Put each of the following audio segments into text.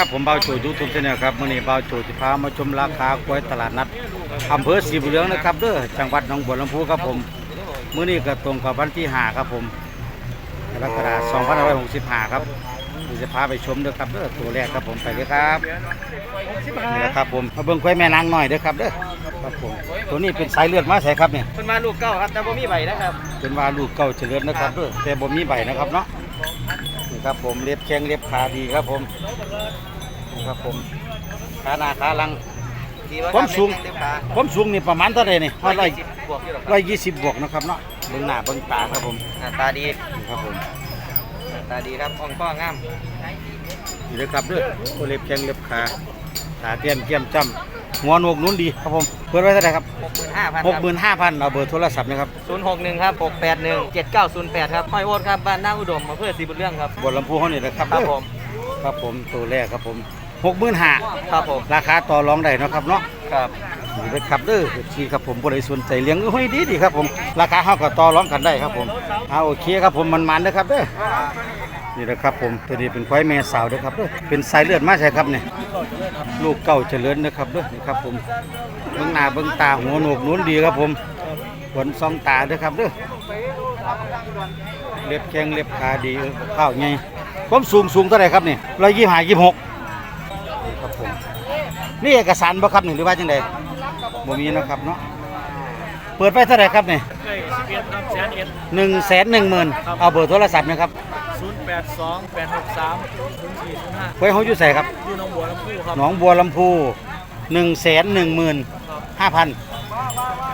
ครับผมเบาโจยูทูบชาแนลครับมื้อนี้เบาโจสิพามาชมราคากล้วยตลาดนัดอำเภอสีบุญเรืองนะครับเด้อจังหวัดหนองบัวลำพูครับผมมื้อนี้ก็ตรงกับวันที่5ครับผมกรกฎาคม2565ครับเดี๋ยวจะพาไปชมเด้อครับเด้อตัวแรกครับผมไปเลยครับนี่แหละครับผมมาเบิ่งกล้วยแม่นางหน่อยเด้อครับเด้อครับผมตัวนี้เป็นสายเลือดมาใส่ครับเนี่ยเป็นมาลูกเก้าครับแต่บ่มีใบนะครับเป็นว่าลูกเก่าเจริญนะครับเด้อแต่บ่มีใบนะครับเนาะนี่ครับผมเล็บแข้งเล็บขาดีครับผมนี่ ครับผมขาหน้าขาหลังดีว่าความสูงเต็มขาผมสูงนี่ประมาณเท่าไหร่นี่ร้อยสิบบวกอยู่หรอกคร้รัอบยยี่สิบบวกนะครับเนาะเบิ่งหน้าเบิ่งตาครับผมหน้าตาดีนี่ครับผมหน้าตาดีครับอ่องป้องามนี่เลยครับเด้อโอเล็บแข้งเล็บขาขาเตี้ยมเกี้ยมจ้ำหัวโหนกนุ่นดีครับผมเปิดไว้เท่าไหร่ครับหกหมื่นห้าพันหกหมื่นห้าพันเอาเบอร์โทรศัพท์นะครับศูนย์หกหนึ่งครับหกแปดหนึ่งเจ็ดเก้าศูนย์แปดครับห้อยโอ๊ตครับบ้านนาอุดมอำเภอศรีบุญเรื่องครับบนลำพูเขานี่นะครับครับเด้อผมครับผมตัวแรกครับผม หกหมื่นห้าครับผมราคาต่อรองได้เนาะครับเนาะครับนี่เลยครับเด้อที่ครับผมบริสุทธิ์ใจเลี้ยงห้อยดีดีครับผมราคาเฮาก็ต่อรองกันได้ครับผมเอาโอเคครับผมมันมันๆนะครับเด้อนี่นะครับผมตัวนี้เป็นควายแม่สาวเด้อครับเด้อเป็นสายเลือดมาใช่ครับเนี่ยลูกเก่าเจริญนะครับเด้อนี่ครับผมเบิ่งหน้าเบิ่งตาหัวโหนกหนุนดีครับผมขนซองตาเด้อครับเด้อเล็บแข้งเล็บขาดีเออข้าวไงความสูงสูงเท่าไหร่ครับนี่ร้อยยี่ห้ายี่หกนี่ครับผม นี่เอกสารบ่ครับนี่หรือว่าจังไดบ่มีนะครับเนาะเปิดไปเท่าไหร่ครับเนี่ยเคยสิบเอ็ดครับแสนเอ็ดหนึ่งแสนหนึ่งหมื่นเอาเบอร์โทรศัพท์นะครับศูนย์แปดสองแปดหกสามศูนย์สี่ศูนย์ห้าไว้เขาอยู่ใส่ครับอยู่หนองบัวลำพูครับหนองบัวลำพูหนึ่งแสนหนึ่งหมื่นห้าพัน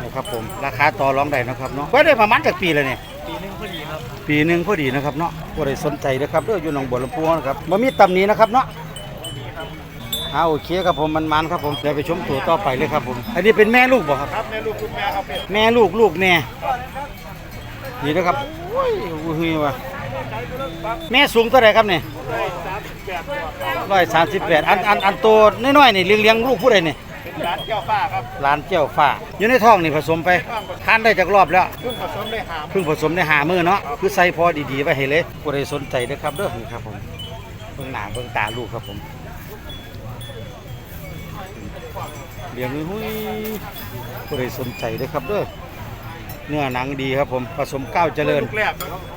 นะครับผมราคาต่อรองได้นะครับเนาะไว้ได้ประมาณจากปีเลยเนี่ยปีหนึงพอดีครับปีหนึ่งพอดีนะครับเนาะก็ได้สนใจนะครับเด้ออยู่หนองบัวลำพูนะครับบ่มีตำหนี้นะครับเนาะ เอาโอเคครับผมมันมันๆครับผมเดี๋ยวไปชมตัวต่อไปเลยครับผม อันนี้เป็นแม่ลูกบ่ครับ ครับแม่ลูกคุณแม่ครับเป็นแม่ลูกลูกแม่นี่นะครับโอ้ยอุ้ยว่ะแม่สูงเท่าไหร่ครับเนี่ยได้สามสิบแปดกว่าร้อยสามสิบแปดอันอันอันโตน้อยๆนี่เลี้ยงเลี้ยงลูกผู้ใดนี่เป็นร้านเจ้าฟ้าครับหลานเจ้าฟ้าอยู่ในท้องนี่ผสมไปทานได้จากรอบแล้วเพิ่งผสมได้หามเพิ่งผสมได้หามือเนาะคือใส่พอดีๆไว้ให้เลยผู้ใดสนใจนะครับเด้อนี่ครับผมเบิ่งหน้าเบิ่งตาลูกครับผม เลี้ยงหุ้ยผู้ใดสนใจนะครับเด้อเนื้อหนังดีครับผมผสมก้าวเจริญ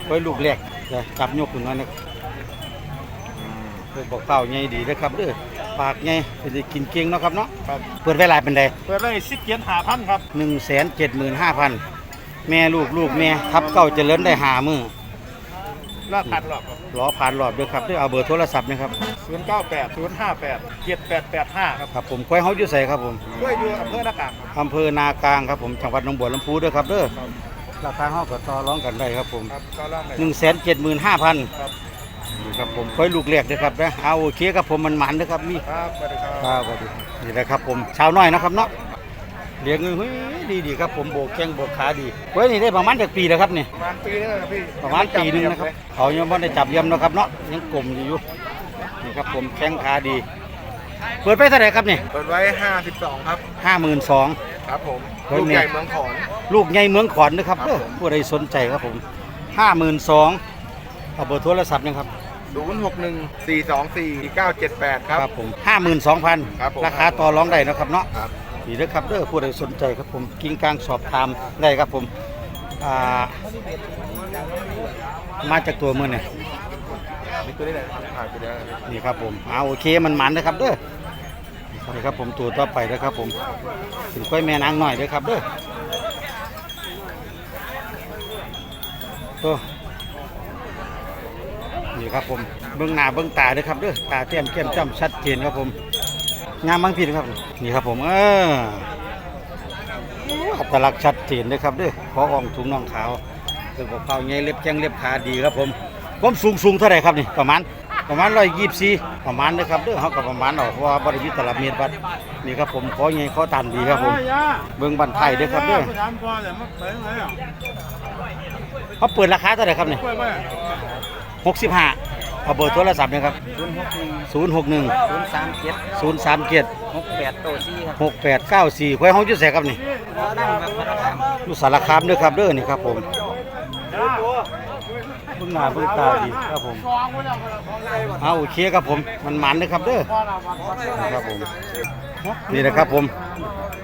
ไว้ลูกแรกเดี๋ยวจับโยกขึ้นมานะเพื่อบอกเต้าใหญ่ดีนะครับเด้อปากใหญ่เป็นได้กินเก่งเนาะครับเนาะเปิดไว้หลายเป็นใดเปิดเลยสิบเกียนหาพันครับหนึ่งแสนเจ็ดหมื่นห้าพันแม่ลูกลูกแม่ทับเก้าเจริญได้หามือรอบพันหรอก ล้อผ่านรอบด้วยครับด้วยเอาเบอร์โทรศัพท์นะครับศูนย์เก้าแปดศูนย์ห้าแปดเจ็ดแปดแปดห้าครับครับผมควายเฮาอยู่ใส่ครับผมด้วยอยู่อำเภอหน้ากากครับอำเภอนากลางครับผมจังหวัดหนองบัวลำพูด้วยครับเด้อราคาเฮาก็ต่อรองกันได้ครับผมครับก็ร่างเลยหนึ่งแสนเจ็ดหมื่นห้าพันครับครับผมควายลูกแรกด้วยครับนะเอาโอเคครับผมมันมันๆนะครับมีครับสวัสดีครับ ครับสวัสดีครับนี่แหละครับผมชาวน้อยนะครับเนาะ เลี้ยงเงินเฮ้ยดีดีครับผมโบกแข้งโบกขาดีเว้ยนี่ได้ประมาณจากปีแล้วครับนี่ประมาณปีนึงครับพี่ประมาณปีหนึงนะครับเขายังไม่ได้จับเยี่ยมนะครับเนาะยังกลมอยู่อยู่นี่ครับผมแข้งขาดี เปิดไปเท่าไหร่ครับนี่เปิดไว้ห้าสิบสองครับห้าหมื่นสองครับผมเฮ้ยลูกเนี่ยใหญ่เมืองขอนลูกใหญ่เมืองขอนนะครับครับเด้อผมผู้ใดสนใจครับผมห้าหมื่นสองเอาเบอร์โทรศัพท์นะครับศูนย์หกหนึ่งสี่สองสี่เก้าเจ็ดแปดครับผมห้าหมื่นสองพันครับผมราคาต่อรองได้นะครับเนาะ นี่เด้อครับเด้อผู้ใดสนใจครับผมกิ้งกลางสอบถามได้ครับผมอ่ามาจากตัวเมืองเนี่ยนี่ตัวนี้แหละถ่ายไปแล้วนี่ครับผมเอาโอเคมันมันนะครับเด้อนี่ครับผมตัวต่อไปนะครับผมถึงค่อยแม่นางหน่อยเด้อครับเด้อตัวนี่ครับผมเบื้องหน้าเบื้องตาเด้อครับเด้อตาเต้มเก้มจ้ำชัดเจนครับผม งามบางพี่นะครับ นี่ครับผมเอออัตลักษณ์ชัดเจนเลยครับด้อขออ่องถุงน่องขาวคือบอกเผาไงเล็บแจ้งเล็บขาดีครับผมความสูงสูงเท่าไหร่ครับนี่ประมาณประมาณร้อยยี่สิบประมาณนะครับเด้อเขาก็ประมาณเอาเพราะว่าบริวิตลับเมตรบัดนี่ครับผมขอไงขอตันดีครับผมเบิ่งบันไทยเด้อครับเด้อเลยเขาเปิดราคาเท่าไหร่ครับนี่หกสิบห้า เอาเบอร์โทรศัพท์นะครับศูนย์หกหนึ่งศูนย์หกหนึ่งศูนย์สามเจ็ดศูนย์สามเจ็ดหกแปดโตซี่ครับหกแปดเก้าสี่ควายห้องจุดแสครับนี่นั่งครับพนักงานลูกสารคามเด้อครับเด้อนี่ครับผมเบิ่งหน้าเบิ่งตาดีครับผมเอาโอเคครับผมมันหมันเลยครับเด้อครับผมนี่นะครับผม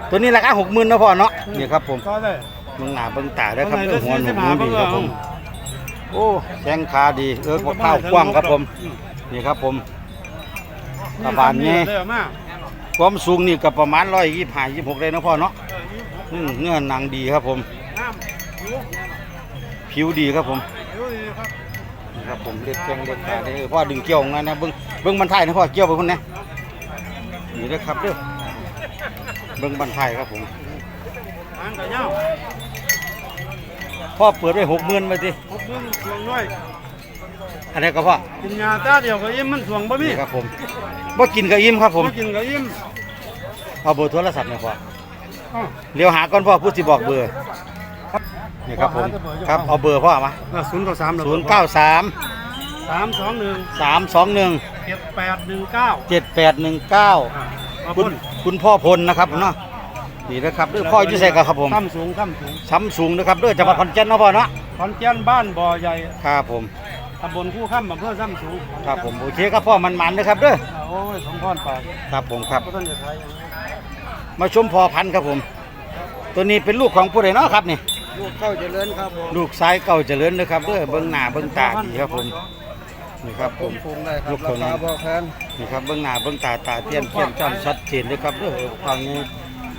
ตัวนี้ราคาหกหมื่นนะพ่อเนาะนี่ครับผมก็ได้เบิ่งหน้าเบิ่งตาได้อครับเด้อหัวหนุ่มหัวดีครับผม โอ้แข้งขาดี เออข้าวกว้างครับผม นี่ครับผมตะบานนี้ความสูงนี่ก็ประมาณร้อยยี่ห้ายี่หกเลยนะพ่อเนาะเนื้อหนังดีครับผม ผิวดีครับผมครับนี่ครับผมเล็กแข้งเล็กขาเด้อพ่อดึงเกี่ยวของนะเบิ้งเบิ้งบันไทายนะพ่อเกี่ยวไปคนนะนี่นะครับเด้อเบิ้งบันไทายครับผมทางกับเงา พ่อเปิดไว้หกหมื่นไปสิหกหมื่นสวงน้อยอันนี้ก็พ่อกินยาตาเดียวก็ยิ้มมันสวงบ่มีนี่ครับผมบ่กินก็อิ่มครับผมบ่กินก็ยิ้มเอาเบอร์โทรศัพท์หน่อยพ่ออ้าวเลี้ยวหาก่อนพ่อพูดสิบอกเบอร์นี่ครับผมครับเอาเบอร์พ่อมาศูนย์เก้าสามศูนย์เก้าสามสามสองหนึ่งสามสองหนึ่งเจ็ดแปดหนึ่งเก้าเจ็ดแปดหนึ่งเก้าขอบคุคุณณ คุณพ่อพลนะครับเนาะ นี่นะครับเด้อพ่ออยุ่ใส่กันครับผมข้ามสูงข้ามสูงซ้ำสูงนะครับเด้อจังหวัดขอนแก่นเนาะพ่อเนาะขอนแก่นบ้านบ่อใหญ่ครับผมตำบลคู่ข้ามอำเภอซ้ำสูงครับผมโอเคครับพ่อมันมันนะครับเด้อโอ้ยสมพรปากครับผมครับก็ต้องจะใช้มาชมพอพันธุ์ครับผม ตัวนี้เป็นลูกของผู้ใดเนาะครับนี่ลูกเข้าเจริญครับผมลูกซ้ายเก่าเจริญนะครับเด้อเบิ้งหน้าเบิ้งตาดีครับผมนี่ครับผมปรุงได้ครัลูบกตัวนี้ราคาบ่แพงนี่ครับเบิ้งหน้าเบิ้งตาตาเตี้ยมเตี้ยมจ้ำชัดเจนเลยครับเด้อฟังนี้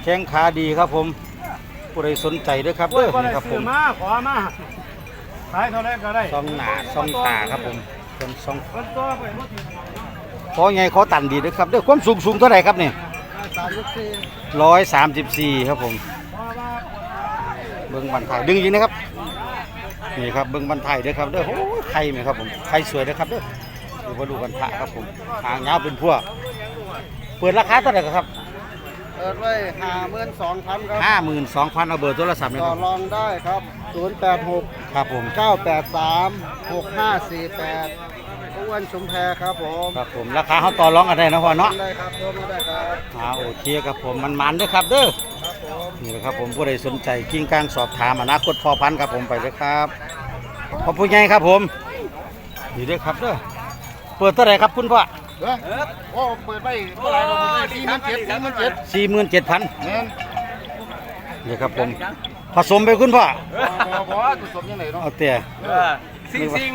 แข้งขาดีครับผมผู้ใดสนใจเด้อครับโอ้เด้ยอบ่ได้นี่ครับผซื้อมมาขอมาขายเท่าไรก็ได้ซองหน้าซองตาครับผมเป็นซองคนตัวไปบ่ถึงขอไงขอตันดีนะครับเด้อความสูงสูงเท่าไหร่ครับนี่สามสิบสี่ร้อยสามสิบสี่ครับผมเพราะว่าเบิ้งบันไทยดึงยิงนะครับนี่ครับเบิ้งบันไทยเด้อครับเด้อโอ้ยไข่ไหมครับผมไข่สวยนะครับเด้อดูว่าดูกันพระครับผมหางยาวเป็นพวกเปิดราคาเท่าไหร่ครับ เปิดไว้ห้าหมื่นสองพันครับห้าหมื่นสองพันเอาเบอร์โทรศัพท์เลยต่คอรับรองได้ครับศูนย์แปดหกครับผมเก้าแปดสามหกห้าสี่แปดอ้วนชุมแพครับผมครับผมราคาเขาต่อรองกันได้นะพ่อเนาะได้ครับโทรมาได้ครับอ่าโอเคครับผมมันมันๆเด้อครับเด้อครับผมนี่แหละครับผมผู้ใดสนใจกิ้งกลางสอบถามอนาคตพอพันธุ์ครับผมไปเลยครับขอบคุณไงครับผมนี่เด้อครับเด้อเปิดเท่าไหร่ครับคุณพ่อ เด้อโอ้เปิดไว้เท่าไหร่เราเปิดไว้สี่หมื่นเจ็ดสี่หมื่นเจ็ดสี่หมื่นเจ็ดพันเงินนี่ครับผมผสมไปคุณพ่อบ่บ่ตุสมยังไงเนาะเอาแต่ซิงซิง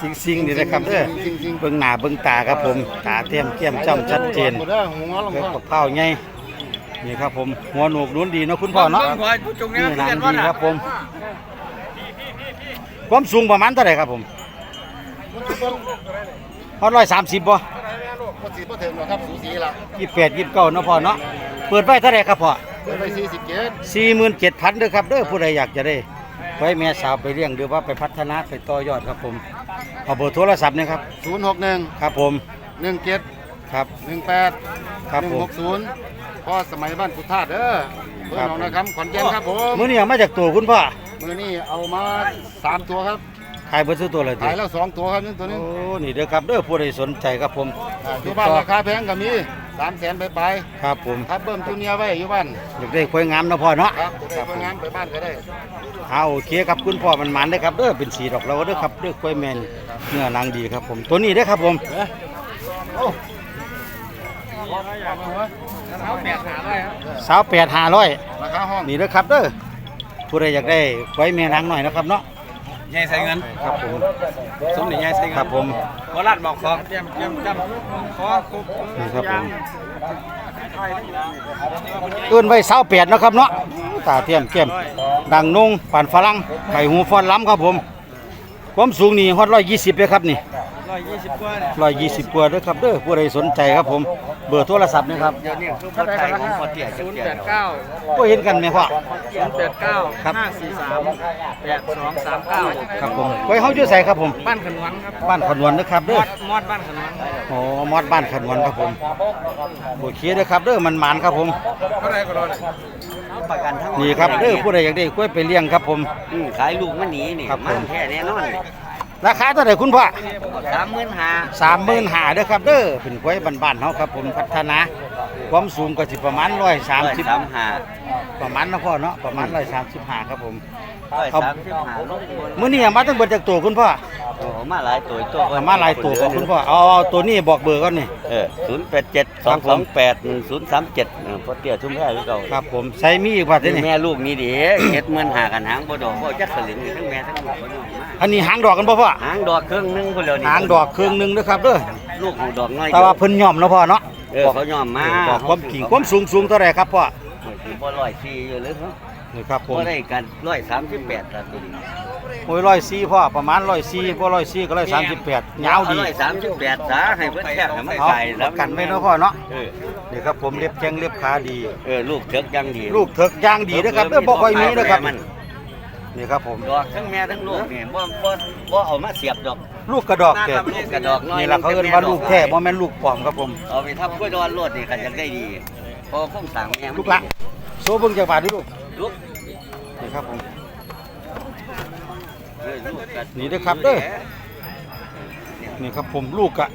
สิงสิงนี่นะครับเด้อจริงเบิ่งหน้าเบิ่งตาครับผมตาเตี้ยมเกี้ยมจ้ำชัดเจนหมดแล้วหัวลงเล็บข้างกับเผาไงนี่ครับผมหัวหนวกล้วนดีเนาะคุณพ่อเนาะหัวผู้จงนี่เนี่ยหนังกันดีว่าน่ะครับผมความสูงประมาณเท่าไหร่ครับผมมันสิบ่ ฮอดร้อยสามสิบบ่มันสิบ่ถึงหรอกครับสูสีละยี่แปดยี่เก้าเนาะพ่อเนาะเปิดไว้เท่าไหร่ครับพ่อเปิดไว้สี่สิบเจ็ดสี่หมื่นเจ็ดพันเด้อครับเด้อผู้ใดอยากจะได้ไว้แม่สาวไปเลี้ยงหรือว่าไปพัฒนาไปต่อยอดครับผมเอาเบอร์โทรศัพท์นะครับศูนย์หกหนึ่งครับผมหนึ่งเจ็ดครับหนึ่งแปดครับหนึ่ผงมหกศูนย์พ่อสมัยบ้านกุฏาเด้อเพื่อนครับน้องนะครับขอนแก่นครับผมมื้อนี้เอามาจากตัวคุณพ่อมือนี้เอามาสามตัวครับ ขายเบอร์ซื้อตัวเลยขายแล้วสองตัวครับนี่ตัวโอ้นี้นี่เด้อครับเด้อผู้ใดสนใจครับผมอ่าอยู่บ้านราคาแพงก็มีสามแสนไปไปครับผมครับเบิ่มจูเนียร์ไว้อยู่บ้านอยากได้ควายงามเนาะพ่อเนาะครับจะได้ไปงานไปบ้านก็ได้ เอาโอเคครับคุณพ่อมันมันเด้อครับเด้อเป็นสีดอกเราเด้อครับเด้อควายแมนเนื้อนางดีครับผมตัวนี้เด้อครับผมโอ้เอาแปดหาไว้ครับสาวแปดห้าร้อยราคาห้องนี่เด้อครับเด้อผู้ใดอยากได้ควายแม่นางหน่อยนะครับเนาะ ใหญ่ใส่เงินครับผมสมเด็จใหญ่ใส่เงินครับผมโบราณบอกของเตรียมเตรียมจำขอคุกนี่ครับผมเอื้นไว้สาวแปดนาะครับเนาะตาเทียมเทียมดังนุ่งปานฝรั่งไข่หูฟอนล้ำครับผมความสูงนี่ฮอดร้อยยี่สิบเลยครับนี่ร้อยยี่สิบกว่าเนี่ยร้อยยี่สิบกว่าเด้อครับเด้อผู้ใดสนใจครับผม เบอร์โทรศัพท์นี่ครับเดี๋ยวนี้คือคนไทยของพอเตี้ยศูนย์แปดเก้าก็เห็นกันไหมพ่อ ศูนย์แปดเก้าครับ ห้าสี่สามแปดสองสามเก้าครับผมไว้เฮาอยู่ใส่ครับผม บ้านขนวนครับบ้านขนวนนะครับมเด้ออดมอดบ้านขนวนโอ้มอดบ้านขนวนครับผมโอเคเด้อครับเด้อมันหมานครับผม เท่าไรก็รอด ประกันทั้งนี่ครับเด้อผู้ใดอยากได้กล้วยไปเลี้ยงครับผมขายลูกมันหนีนี่ครับผม มันแท้แน่นอน ราคาเท่าไหร่คุณพ่อสามหมื่นห้าสามหมื่นหาเด้อครับเด้อเป็นกล้วยบ้านๆเฮาครับผมพัฒนา ความสูงก็สิประมาณร้อยสามสิบสามห้าประมาณนะพ่อเนาะประมาณร้อยสามสิบห้าครับผมร้อยครับสามสิบห้าลูกคนมื้อนี้เอามาตั้งเบิดจากตัวคุณพ่อ ตโอ้มาหลายตัวตัวเอามาหลายตัวบอกคุณพ่อเอาเอาตัวนี้บอกเบอร์ก่อนนี่ เออศูนย์แปดเจ็ดสองสองแปดหนึ่งศูนย์สามเจ็ดพอเตี้ยชุ่มแพ้หรือเก่าครับผมใส่มีอีกว่านี่นี่แม่ลูกนี่ดิเฮ็ดเหมือนหากันหางบ่ดอกบ่จักสลึงนี่ทั้งแม่ทั้งลูกบ่ยอมมาอันนี้หางดอกกันบ่พ่อหางดอกเครื่องหนึงพุ่นแล้วนี่หางดอกเครื่องหนึงนะครับเด้อลูกของดอกน้อยแต่ว่าเพิ่นย่อมเนาะพ่อเนาะเออเขายอมมาบอกความกิ่งความสูงสูงเท่าไหร่ครับพ่อสิบ่ร้อยสี่อยู่หรือเนาะนี่ครับผมบ่ได้กันร้อยสามสิบแปดละตัวนี้ โอ้ยร้อยสี่พ่อประมาณร้อยสี่พ่อร้อยสี่ก็ร้อยสามสิบแปดยาวดีร้อยสามสิบแปดซะให้เพิ่นแทกให้มันเอาไก่ประกันไว้เนาะพ่อเนาะเออนี่ครับผมเล็บแข้งเล็บขาดีเออลูกเถิกยังดี ลูกเถิกย่างดีนะครับเด้อบ่ค่อยมีนะครับมันนี่ครับผมดอกทั้งแม่ทั้งลูกนี่บ่บ่บ่เอามาเสียบดอก ลูกกระดอกแก่ลูกกระดอกน้อยนี่ล่ะเขาเอิ้นว่าลูกแท้บ่แม่นลูกปลอมครับผมเอาไปทับกล้วยดอนโลดนี่ก็จะได้ดีพอคงสั่งแม่มันลูกละโซเบิ่งจักบาทดูลูกลูกนี่ครับผมเออลูกก็ นี่เด้อครับเด้อนี่ครับผมลูกกะ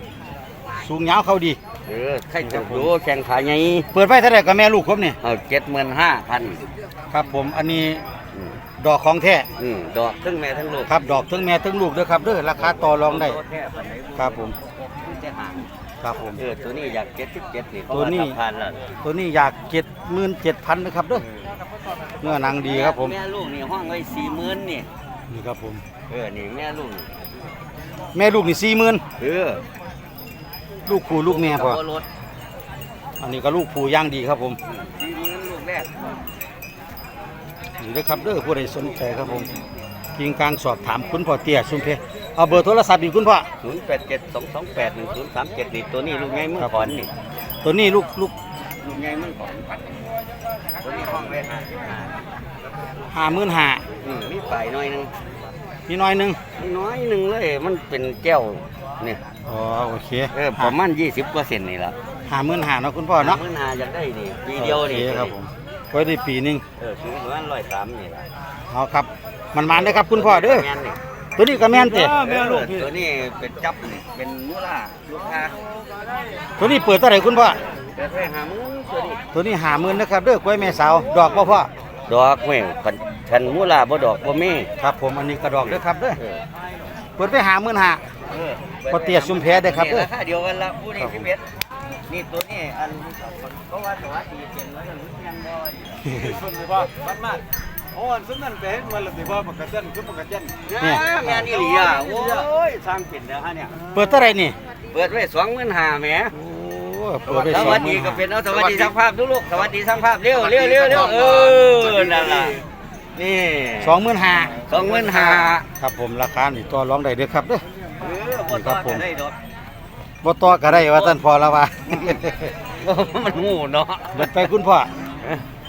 สูงยาวเขาดี เออใครจะดูแข่งขาใหญ่เปิดไว้เท่าไหร่กับแม่ลูกผมนี่เอา75,000ครับผมอันนี้อืมดอกของแท้อืมดอกทั้งแม่ทั้งลูกครับดอกทั้งแม่ทั้งลูกเด้อครับเด้อราคาต่อรองได้แท้ปานใดครับผมจะหาครับผมเออตัวนี้อยาก77นี่เขาตัวนี้ว่าทำพันแล้วตัวนี้อยากเจ็ดหมื่นเจ็ดพันนะครับเด้อเนื้อหนังดีครับผมแม่ลูกนี่ห้องไว้40,000นี่นี่ ครับผม เออ นี่แม่ลูกนี่แม่ลูกนี่สี่หมื่นเออลูกผู้ลูกแม่พอบ่ลดอันนี้ก็ลูกผู้ย่างดีครับผม40,000ลูกแรกนี่นะครับเด้อผู้ใดสนใจครับผมกิงกลางสอบถามคุณพ่อเตี้ยชุมเพเอาเบอร์โทรศัพท์อีกคุณพ่อ0872281037นี่ตัวนี้ลูกใหญ่มือครับขอนนี่ตัวนี้ลูกลูกลูกใหญ่มือขอนตัวนี้ห้องไว้55ห้าหมื่นห้า อืมมีไฟหน่อยหนึงมีน้อยหนึงมีน้อยหนึงเลยมันเป็นแก้วเนี่ยอ๋อโอเคเออประมาณ20กว่าเซนนี่ล่ะห้าหมื่นห้าเนาะคุณพ่อเนาะมื้อหาอยากได้นี่ปีเดียวนี่โอเคครับผมไว้ได้ปีหนึงเออซื้อประมาณ103นี่ล่ะเอาครับ มันมันได้อครับคุณพ่อเด้อแม่นนี่ตัวนี้ก็แม่นเตะเออตัวนี้เป็นจับนี่เป็นมูล่าลูกค้าตัวนี้เปิดเท่าไหร่คุณพ่อเปิดไว้50,000ตัวนี้ตัวนี้ห้าหมื่นนะครับเด้อกล้วยแม่สาวดอกบ่พ่อ ดอกแม่งคันคันมูล่าบ่ดอกบ่มีครับผมอันนี้กระดอกเด้อครับเด้อเออเปิดไปห้าหมื่นห้าเออพอเตี้ยซุ่มแพ้เด้อครับเด้อนี่ราคาเดียวกันละผู้นี้สิบเอ็ดนี่ตัวนี้อันเพราะว่าสวัสดีเป็นแล้วยังยังบ่ส่วนที่ว่าบ้านมากโอ้อันซึ่งนั่นเป็นมันละสิว่ามันกระเจนคือมันกระเจนเนี่ยแม่นี่หลีอะโอ้ยสร้างเป็นแล้วฮะเนี่ยเปิดเท่าไหร่นี่เปิดไว้สองหมื่นห้าแหม โอ้เปิดไปสสองวัสหดีมื่นก็ห้าเป็นเอาสวัสดีสร้างภาพดูลูกสวัสดีสร้างภาพเร็วเร็วเร็วเร็วเออนั่นล่ะนี่สองหมื่นห้าสองหมื่นห้าครับผมราคานี่ต่อรองได้เด้อครับเด้อ เออบ่ต่อกันได้ดอกบ่ต่อก็ได้ว่าท่านพอแล้วว่า มันงูเนาะเบิดไปคุณพ่อ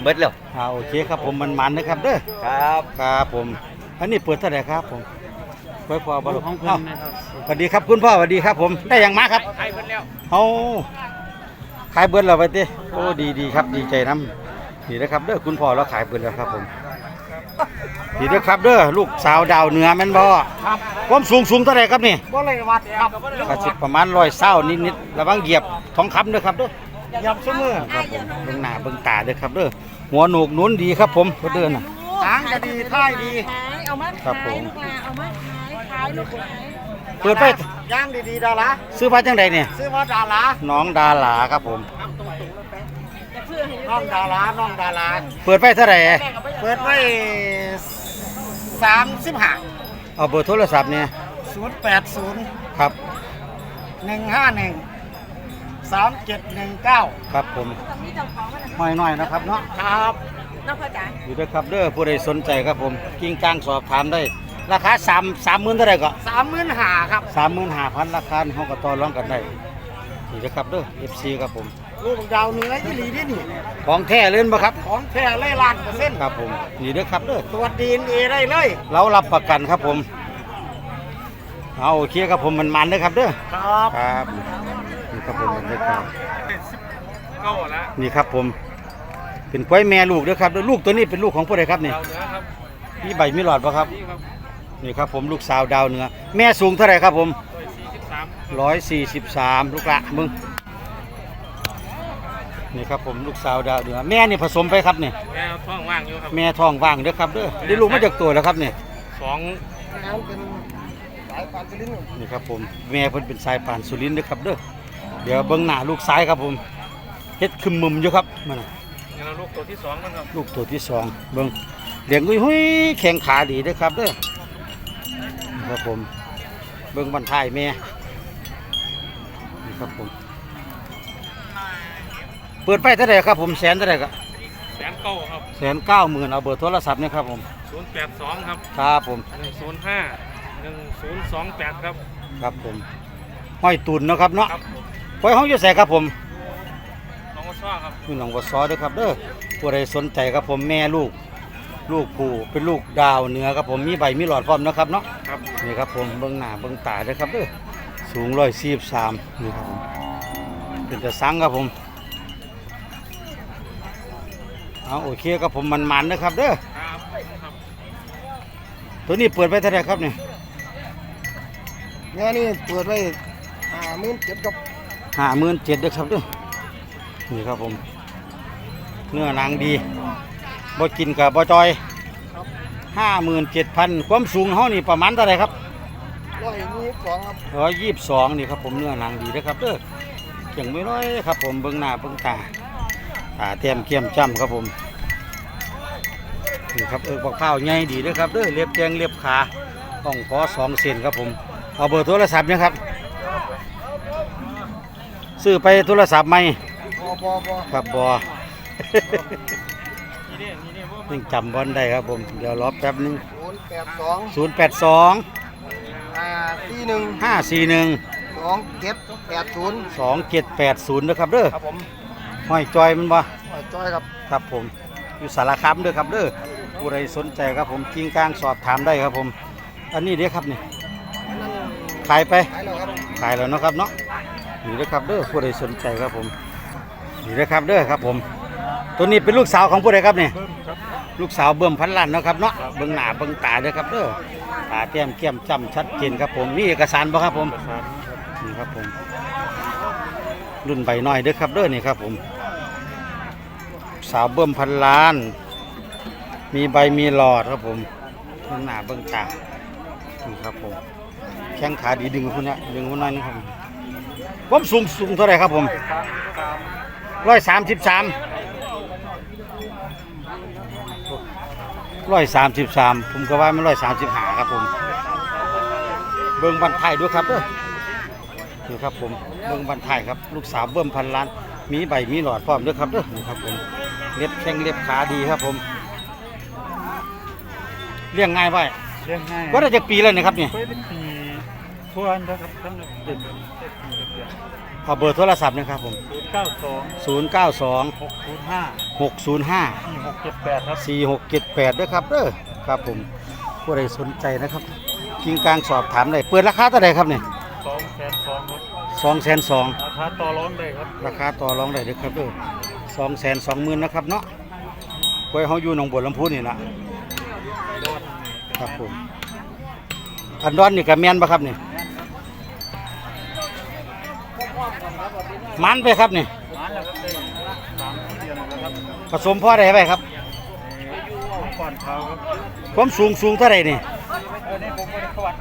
เบิดแล้วอ่าโอเคครับผมมันมันนะครับเด้อครับครับผม อันนี้เปิดเท่าไหร่ครับผมไว้พอบลูกของเพิ่นสวัสดีครับคุณพ่อสวัสดีครับผมได้อย่างมาครับขายเบิดแล้วเอา ขายเบิดแล้วไปติโอ้ดีดีครับดีใจน้ำดีนะครับเด้อคุณพ่อเราขายเบิดแล้วครับผมดีเด้อครับเด้อลูกสาวดาวเหนือแม่นบ่ครับความสูงสูงเท่าไหร่ครับนี่บ่เลยวัดครับก็สิประมาณร้อยเศร้านิดๆระวังเหยียบทองคำเด้อครับเด้อยับเสมอครับผมเบิ่งหน้าเบิ่งตาเด้อครับเด้อหัวโหนกหนุนดีครับผมก็เดินน่ะหางจะดีท้ายดีขายเอามาครับขายผม ลูกลาเอามาขายขายลูกขาย เปิดไปย่างดีๆดาราซื้อผ้าจังใดเนี่ยซื้อว่าดาราน้องดาหลาครับผม น้องดาราน้องดาราเปิดไปเท่าไหร่เปิดไว้สามสิบห้าเอาเบอร์โทรศัพท์เนี่ยศูนย์แปดศูนย์ครับหนึ่งห้าหนึ่งสามเจ็ดหนึ่งเก้าครับผมมีเจ้าของมันนะห้อยน้อยนะครับเนาะครับน้องพ่อจ๋าอยู่ด้วยครับเด้อผู้ใดสนใจครับผม กิ้งกลางสอบถามได้ ราคาสามสามหมื่นเท่าไหร่ก็สามหมื่นห้าครับสามหมื่นห้าพันราคาห้องก็ต่อรองกันได้อยู่ด้วยครับเด้อ FC ครับผมลูกดาวเหนือยี่หลีที่นี่ของแท้เล่นบ่ครับ ของแท้เลยล้านเปอร์เซ็นต์ครับผมอยู่ด้วยครับเด้อตรวจดีเอ็นเอได้เลยเรารับประกันครับผมเอาโอเคครับผมมันมันเด้อครับเด้อครับครับนี่ครับผมบรรยากาศเก้าละนี่ครับผมเป็นกล้วยแม่ลูกเด้อครับลูกตัวนี้เป็นลูกของผู้ใดครับนี่ดาวเหนือครับมีใบมีหลอดปะครับ นี่ครับนี่ครับผมลูกสาวดาวเหนือ แม่สูงเท่าไหร่ครับผมร้อยสี่สิบสามร้อยสี่สิบสามลูกละมึงนี่ครับผมลูกสาวดาวเหนือแม่นี่ผสมไปครับนี่แม่ท้องว่างอยู่ครับแม่ท้องว่างเด้อครับเด้อได้ลูกมาจากตัวแล้วครับนี่สองคสายปานสุรินทร์นี่ครับผมแม่เพิ่นเป็นสายป่านสุรินทร์เด้อครับเด้อเดี๋ยวเบิ่งหน้าลูกซ้ายครับผมเฮ็ดคึมมึมอยู่ครับมันน่ะนี่เราลูกตัวที่สองมันครับลูกตัวที่สองเบิ่งเลี้ยงหุ้ยๆแข็งขาดีเด้อครับเด้อนี่ ครับผม เบิ่งบันทายแม่นี่ครับผม เปิดไปเท่าไหร่ครับผมแสนเท่าไหร่ครับแสนเก้าครับแสนเก้าหมื่นเอาเบอร์โทรศัพท์เนี่ยครับผมศูนย์แปดสองครับครับผมหนึ่งศูนย์ห้าหนึ่งศูนย์สองแปดครับครับผมห้อยตุนเนาะครับเนาะครับผมห้อยห้องอยู่ใส่ครับผมน้องก็ชอบครับอยู่หนองบัวซอเด้วยครับเด้อผู้ใดสนใจครับผมแม่ลูก ลูกผู้เป็นลูกดาวเหนือครับผมมีใบมีหลอดพร้อมเนาะครับเนาะครับนี่ครับผมเบิ้งหน้าเบิ้งตาเด้อครับเด้อสูงร้อยสี่สามนี่ครับผมเป็นจะสังครับผมเอาโอเคครับผมมันมันๆนะครับเด้อครับครับตัวนี้เปิดไปเท่าไหร่ครับเนี่ยเนี่ยนี่เปิดไว้ห้าหมื่นเจ็ดกับห้าหมื่นเจ็ดเด้อครับเด้อนี่ครับผม เนื้อหนังดี บ่กินกับบ่จอยห้าหมื่นเจ็ดพันความสูงเฮานี่ประมาณเท่าไหร่ครับร้อยยี่สิบสองครับร้อยยี่สิบสองนี่ครับผมเนื้อหนังดีนะครับเด้อเก่งไม่น้อยครับผมเบิ้งหน้าเบิ้งตาตาเต็มเขี้ยมจ้ำครับผมนี่ครับเออบักเผาวใหญ่ดีเด้อครับเด้อเล็บแจงเล็บขาต้องขอสองเซนครับผมเอาเบอร์โทรศัพท์เนะครับซื้อไปโทรศัพท์ไหมบอบอบอครับบอนี่เนี่ ยนี่เนี่ยว่ายังจำบอลได้ครับผม เดี๋ยวรอแป๊บหนึงศูนย์แปดสองศูนย์แปดสองห้าสี่หนึ่งห้าสี่หนึ่งสองเจ็ดแปดศูนย์สองเจ็ดแปดศูนย์นะครับเด้อครับผมห้อยจอยมันบ่ หอยจ้อยครับครับผมอยู่สารคามเด้อครับเด้อผู้ใดสนใจครับผมกิ้งกลางสอบถามได้ครับผม อันนี้เด้อครับนี่นั่นขายไป ขายแล้วครับขายแล้วเนาะครับเนาะนี่เด้อครับเด้อผู้ใดสนใจครับผมนี่เด้อครับเด้อครับผม ตัวนี้เป็นลูกสาวของผู้ใดครับเนี่ยลูกสาวเบิ่มพันล้านเนาะครับเนาะเบิ่งหน้าเบิ่งตาเด้อครับเด้อตาแก้มเกี้ยมจ้ำชัดเจนครับผมมีเอกสารบ่ครับผมนี่ครับผมรุ่นใบน้อยเด้อครับเด้อนี่ครับผม สาวเบิ่มพันล้าน มีใบมีหลอดครับผมเบื้งหน้าเบื้งตานี่ครับผมแข้งขาดีดึงคุณเนี่ยดึงคุณหน่อยนะครับผมผมสูงสูงเท่าไหร่ครับผมร้อยสามสิบสาม ร้อยสามสิบสามผมก็ว่ามันร้อยสามสิบห้าครับผม เบิ้งบันไทยด้วยครับเด้อนี่ครับผมเบิ้งบันไทยครับ ลูกสาวเบิ่มพันล้าน มีใบมีหลอดพร้อมด้วยครับเด้อนี่ครับผมเล็บแข้งเล็บขาดีครับผมเลี้ยงง่ายไปเลี้ยงง่ายว่าได้จากปีแล้วนะครับเนี่ยเคยเป็นปีทวนนะครับท่านเด็ก เด็กปีเด็กขอเบอร์โทรศัพท์นะครับผม ศูนย์เก้าสอง0 9 2 หกศูนย์ห้า6 0 5 สี่หกเจ็ดแปดครับ4 6 7 8ด้วยครับเด้อครับผมผู้ใดสนใจนะครับกิงกลางสอบถามได้เปิดราคาเท่าไหร่ครับเนี่ยสองแสนสองครับสองแสนสองราคาต่อรองได้ครับ ราคาต่อรองได้เด้อครับเด้อสองแสนสองหมื่นนะครับเนาะไว้เขาอยู่หนองบัวลำพูนี่ละครับผมอันดอนนี่กับแมนปะครับเนี่ย มันไปครับเนี่ยร้านแล้วก็ได้สามที่เดือนแล้วครับผสมพ่อได้ไปครับก่อนเช้าครับความสูงสูงเท่าไหร่นี่เออนี่ผมไม่ได้ขวัด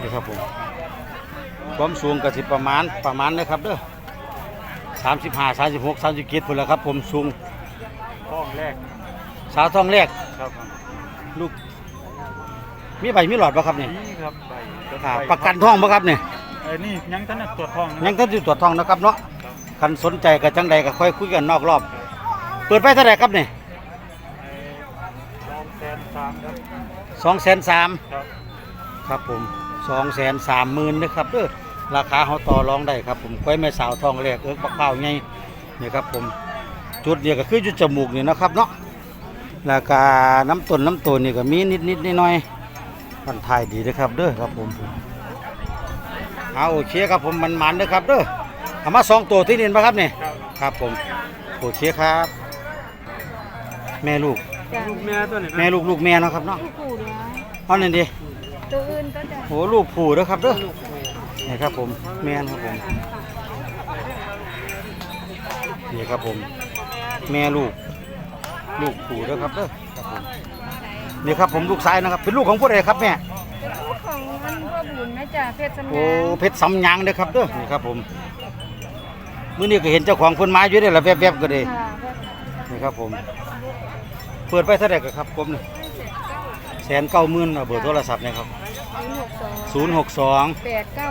นี่ครับผมความสูงก็สิประมาณประมาณนะครับเด้อสามสิบห้าสามสิบหกสามสิบเจ็ดพุ่นละครับ ผมสูงห้องแรกสาวทองแรกครับ ลูก มีใบมีหลอดปะครับเนี่ยนี่ครับใบอ่าประกันท้องปะครับเนี่ยเออนี่ยังท่านตรวจทองนะยังต้องอยู่ตรวจท้องนะครับเนาะคันสนใจกับจังใดก็ค่อยคุยกันนอกรอบ เปิดไปเท่าไหร่ครับเนี่ยสองแสนสามครับสองแสนสามครับครับผมสองแสนสามหมื่นนะครับเด้อราคาเขาต่อรองได้ครับผมค่อยแม่สาวทองแรกเอิกบักเป้าไงนี่ครับผมจุดเดียวก็คือจุดจมูกนี่นะครับเนาะราคาน้ำต้นน้ำต้นนี่ก็มีนิดนิดๆหน้อยๆ มันถ่ายดีนะครับเด้อครับผมเอาโอเคครับผมมันมันนะครับเด้อเอามาสองตัวที่นี่มาครับเนี่ยครับผมโอเคครับ แม่ลูก ลูกแม่ตัวนี้แม่ลูกลูกแม่เนาะครับเนาะลูกปู่เหรอเอานั่นดิตัวอื่นก็จะโอ้ลูกผูเด้อครับเด้อนี่ครับผมแม่นครับผมนี่ครับผม แม่ลูก ลูกผูเด้อครับเด้อครับผม นี่ครับผมลูกชายนะครับเป็นลูกของผู้ใดครับแม่เป็นลูกของมันพ่อบุญนะจ๊ะเพชรสำโอ้งามเพชรสำยางเด้อครับเด้อนี่ครับผมมื้อนี้ก็เห็นเจ้าของเพิ่นมาอยู่เด้อละแวบๆก็ได้ค่ะนี่ครับผม เปิดไปเท่าไหร่ก็ครับผมนี่แสนเก้าหมื่นเอาเบอร์โทรศัพท์เนี่ยครับศูนย์หกสอง062แปดเก้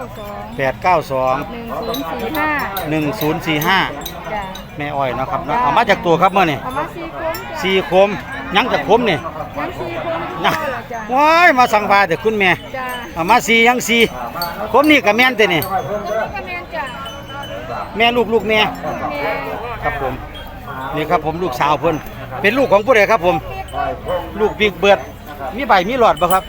าสอง892หนึ่งศูนย์สี่ห้า1045จ้ะแม่อ้อยเนาะครับเนาะเอามาจากตัวครับเมื่อนี่เอามาสี่คนจ้ะสี่คมยังจากคมนี่ยั งสี่คนยังพ่อเหรอจ้ะว้ายมาสั่งบาแต่คุณแม่จ้ะเอามาสี่ยังสี่คมนี่กับแม่นแต่นี่คนนี้ก็แม่นจ้ะแม่ลูกลูกแม่แม่ครับผมนี่ครับผมลูกสาวเพิ่นเป็นลูกของผู้ใดครับผม ลูกบิ๊กเบิร์ดมีใบมีหลอดบ่ครับ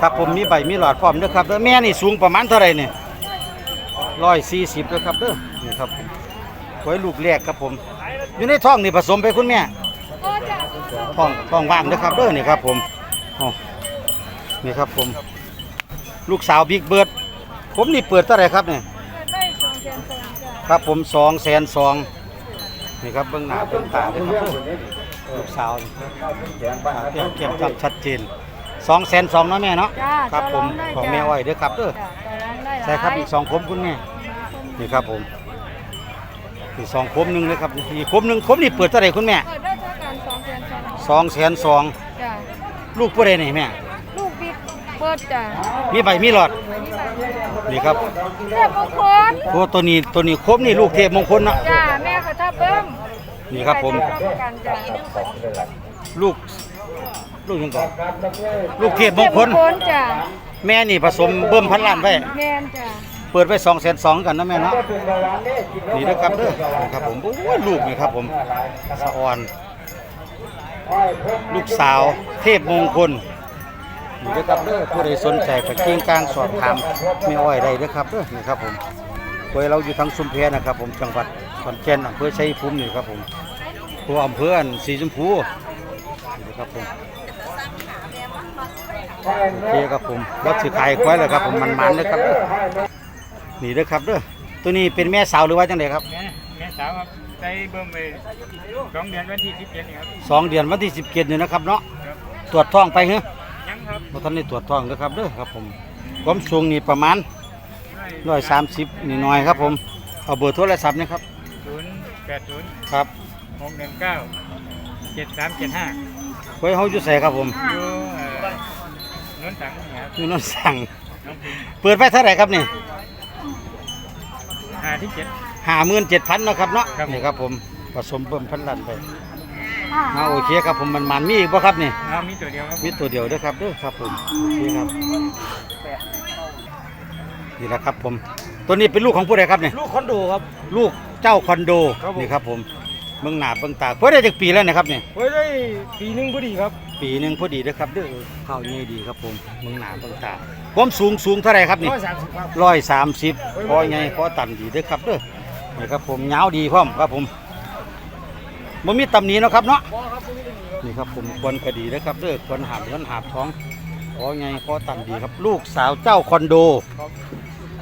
ครับผมมีใบมีหลอดพร้อมเด้อครับแล้วแม่นี่สูงประมาณเท่าไหร่เนี่ยร้อยสี่สิบเด้อครับเด้อนี่ครับผมไว้ลูกแรกครับผม อยู่ในท้องนี่ผสมไปคุณแม่พ่อจ้ะ ท้องท้องว่างเด้อครับเด้อนี่ครับผมอ๋อนี่ครับผม ลูกสาวบิ๊กเบิร์ดผมนี่เปิดเท่าไหร่ครับเนี่ยได้สองแสนสองครับผมสองแสนสองนี่ครับเบื้องหน้าเบื้องตาเลยครับลูกสาวเตรียมเก็บจำชัดเจนสองแสนสองเนาะแม่เนาะครับผมของแม่อ้อยเด้อครับเด้ออใช่ครับอีกสองคมคุณแม่นี่ครับผมอีกสองคมหนึ่งเลยครับอีกคมหนึ่งคมนี่เปิดเท่าไหร่คุณแม่ สนสองสองแสนสองจ้ะลูกผู้ใดนี่แม่ลูกบิ๊กเปิดจ้ะมีใบมีหลอดนี่ไปนี่ครับเทพมงคลโอ้ตัวนี้ตัวนี้คมนี่ลูกเทพมงคลเนาะจ้าแม่เขาทับเบิ้มนี่ครับผม ไปรับประกันจ้าลูก ลูกยังก่อนลูกเทพมงคลจ้าแม่นี่ผสมเบิ่มพันล้านไว้แม่นจ้าเปิดไปสองแสนสองกันนะแม่เนาะนี่นะครับเด้อนี่ครับผมโอ้ยลูกนี่ครับผมสะออน ลูกสาวเทพมงคลนี่นะครับเด้อผู้ใดสนใจไปกิ้งกลางสอบถามแม่อ้อยได้เด้อครับเด้อนี่ครับผมโดยเราอยู่ทางชุมแพนะครับผมจังหวัดขอนแก่นอำเภอชัยภูมินี่ครับผมตัวอำเภออันสีชมพูนี่ครับผมโอเคครับผมรถสิขายควายเลยครับผมมันๆเลยครับนี่เด้อครับเด้อตัวนี้เป็นแม่สาวหรือว่าจังไดครับแม่แม่สาวครับ ส่เบิ่มไปสองเดือนวันที่สิบเจ็ดนี่ครับ สองเดือนวันที่สิบเจ็ดนี่นะครับเนาะครับ ตรวจท้องไปเหรอยังครับบ่ทันได้ตรวจท้องเด้อครับเด้อครับผมความสูงนี่ประมาณร้อยสามสิบนี่น้อยครับผมเอาเบอร์โทรศัพท์นะครับศูนย์แปดศูนย์ครับหกหนึ่งเก้าเจ็ดสามเจ็ดห้าไว้เฮาอยู่ใส่ครับผมอยู่เอ่อโนนตังนี่ครับอยู่นนสั่งน้องพิมเปิดไปเท่าไหร่ครับนี่ห้าที่เจ็ด ห้าหมื่นเจ็ดพันนาะครับเนาะครับนี่ครับผมผสมเบิ่มพันลันไปอ่าโอเคครับผมมันมันๆมีอีกบ่ครับนี่อ้าวมีตัวเดียวครับมีตัวเดียวเด้อครับเด้อครับผมนี่ครับนี่แหละครับผม ตัวนี้เป็นลูกของผู้ใดครับเนี่ยลูกคอนโดครับ ลูกเจ้าคอนโดครับผม นี่ครับผมเมืองหนาเมืองตาเพื่อได้จากปีแล้วนะครับเนี่ยไว้ได้ปีหนึงพอดีครับปีหนึ่งพอดีนะครับเด้อข้าวนี่ดีครับผมเมืองหนาเมืองตาความสูงสูงเท่าไหรครับนี่ ร้อยสามสิบครับร้อยสามสิบพอไงพอตันดีเด้อครับเด้อ นี่ครับผมยาวดีพร้อมครับผมบ่มีตำหนิเนาะครับเนาะนี่ครับผมควรก็ดีนะครับเด้อควรหาบเงินหาบท้องพอไงพอตันดีครับ ลูกสาวเจ้าคอนโด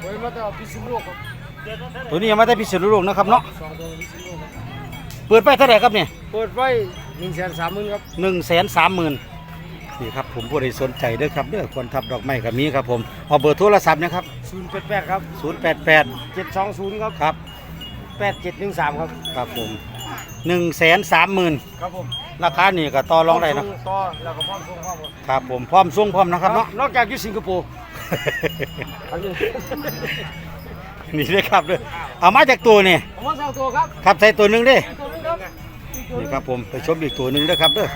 ไว้มาแต่พิษณุโลกครับตัวนี้ยังไม่ได้พิสูจน์ลูกนะครับเนาะสองตัวพิษณุโลกครับเปิดไปเท่าไหร่ครับเนี่ย เปิดไว้หนึ่งแสนสามหมื่นครับหนึ่งแสนสามหมื่นนี่ครับผมผู้ใดสนใจเด้อครับเด้อควรทับดอกไม้กับมีครับผมเอาเบอร์โทรศัพท์นะครับศูนย์แปดแปดครับศูนย์แปดแปดเจ็ดสองศูนย์ครับครับ แปดเจ็ดหนึ่งสามครับ ครับผมหนึ่งแสนสามหมื่นครับผมราคานี่ก็ต่อรองได้เนาะต่อแล้วก็พร้อมส่งพร้อมครับครับผมพร้อมส่งพร้อมนะครับเนาะนอกจากอยู่สิงคโปร์ครับนี่นี่เลยครับเด้อเอามาจากตัวนี่ผมว่าสองตัวครับครับใส่ตัวหนึ่งเด้ตัวนึงครับนี่ครับผมไปชมอีกตัวหนึ่งเด้อครับเด้อ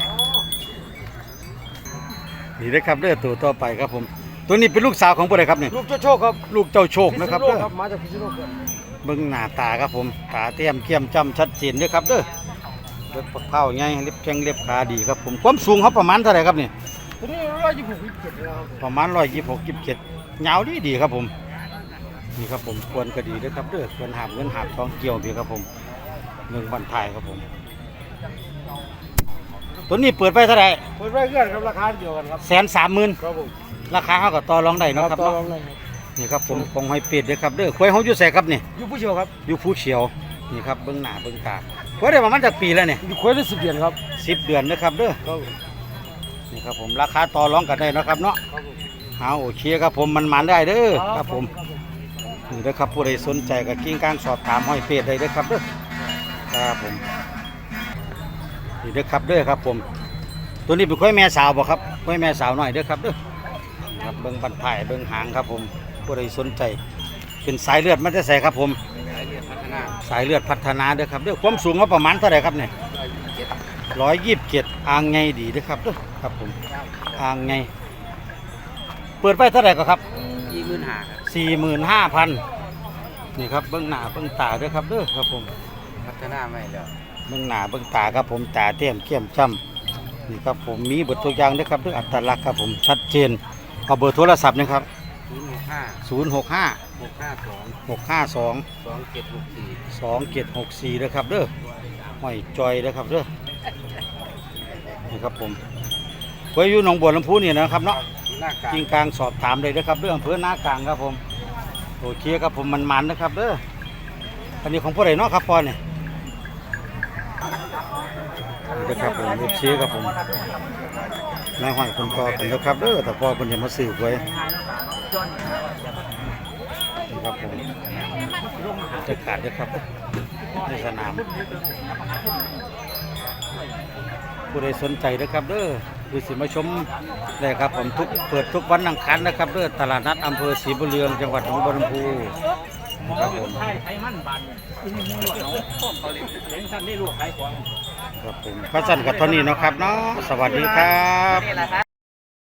นี่เด้อครับเด้อตัวต่อไปครับผม ตัวนี้เป็นลูกสาวของผู้ใดครับเนี่ยลูกเจ้าโชคครับลูกเจ้าโชคนะครับพิษณุเด้โลอกครับมาจากพิษณุโลกครับ เบิ่งหน้าตาครับผม ตาเตี้ยมเขี้ยมจำชัดเจนเด้อครับเด้อเล็บปักเท้าไงเล็บแข้งเล็บขาดีครับผม ความสูงเขาประมาณเท่าไหร่ครับนี่ตัวนี้ร้อยยี่สิบหกยี่สิบเจ็ดนะครับประมาณร้อยยี่สิบหกยี่สิบเจ็ดยาวดีดีครับผม นี่ครับผมควรก็ดีเด้อครับเด้อควรหาบเงินหาบทองเกี่ยวพี่ครับผมเงินบันทายครับผม ตัวนี้เปิดไปเท่าไหร่เปิดไว้เพื่อนครับราคาเดียวกันครับแสนสามหมื่นครับผมราคาเขาก็ต่อรองได้เนาะครับต่อเนาะรองได้ครับ นี่ครับผมของหอยเป็ดเด้อครับเด้อควายเขาอยู่ใส่ครับนี่อยู่ผู้เชี่ยวครับอยู่ผู้เฉียวนี่ครับเบิ้งหน้าเบิ้งตากล้วยได้ประมาณจากปีแล้วเนี่ยคุยได้สิบเดือนครับสิบเดือนนะครับเด้อนี่ครับผมราคาต่อรองกันได้เนาะครับเนาะเอาโอเคครับผมมันมันได้เด้อครับผมนี่เด้อครับผู้ใดสนใจก็กิ้งกลางสอบถามห้อยเป็ดได้เด้อครับเด้อครับผมนี่เด้อครับเด้อครับผม ตัวนี้เป็นกล้วยแม่สาวบ่ครับกล้วยแม่สาวหน่อยเด้อครับเด้อครับเบิ่งบันถ่ายเบิ่งหางครับผม ผู้ใดสนใจ เป็นสายเลือดมันจะใส่ครับผม สายเลือดพัฒนาเด้อครับเด้อความสูงเขาประมาณเท่าไหร่ครับเนี่ยร้อยยี่สิบเจ็ดอ่างไงดีเด้อครับเด้อครับผมอ่างไง เปิดไปเท่าไหร่ก็ครับยี่หมื่นห้าสี่หมื่นห้าพันนี่ครับเบื้องหน้าเบื้องตาเด้อครับเด้อครับผมพัฒนาไม่แล้วเบื้องหน้าเบื้องตาครับผมตาเต้มเขี้ยมจ้ำนี่ครับผมมีเบทตัวอย่างเด้อครับเด้ออัตลักษณ์ครับผมชัดเจนเอาเบอร์โทรศัพท์นะครับ ศูนย์หกห้าศูนย์หกห้าหกห้าสองหกห้าสองสองเจ็ดหกสี่สองเจ็ดหกสี่นะครับเด้อห้อยจอยนะครับเด้อนี่ครับผมไว้อยู่หนองบัวลำพูนี่นะครับเนาะหน้ากากกิงกลางสอบถามเลยนะครับเรื่องอำเภอหน้ากลางครับผมโอเคครับผมมันมันๆนะครับเด้ออันนี้ของผู้ใดเนาะครับพ่อเนี่ยนี่นะครับผมเอฟซีครับผมนายห้อยคนพ่อเป็นนะครับเด้อแต่พ่อเป็นจะมาสืบไว้ นี่ครับผมจะขาดนะครับในสนามผู้ใดสนใจนะครับเด้อคือสิมาชมได้ครับผมทุกเปิดทุกวันอังคารนะครับเด้อตลาดนัดอำเภอศรีบุญเรืองจังหวัดหนองบัวลำพูครับผมไทยไมันบานอุ้ยมูหลวดเนาะเลี้ยงท่านได้ลูกขายของครับผมพระสันกับท่านี้นะครับเนาะสวัสดีครับ